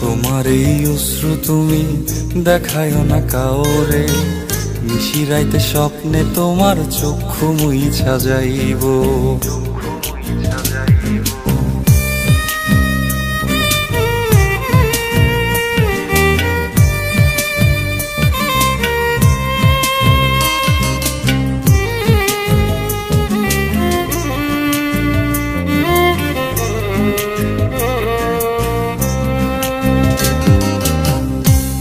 তোমার এই অশ্রু তুমি দেখায় না কাওরে মিশিরাইতে স্বপ্নে তোমার চক্ষু মুইছা যাইব।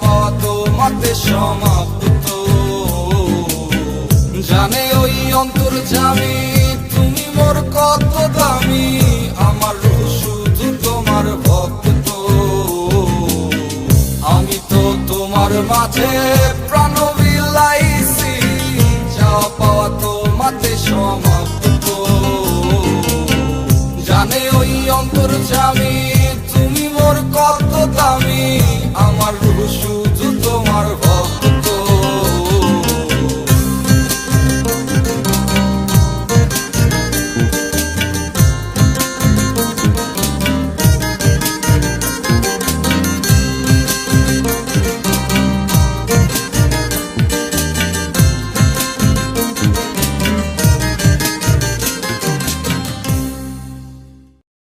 যাওয়া পাওয়া সমাপ্ত। জানে ওই অন্তর জামি তুমি মোর কত দামি, আমার রূহ শুধু তোমার ভক্ত। আমি তো তোমার মাঝে প্রাণ বিলাইছি যাওয়া পাওয়া তোমাতে জানে ওই অন্তর তুমি মোর কত দামি আমার রূহ শুধু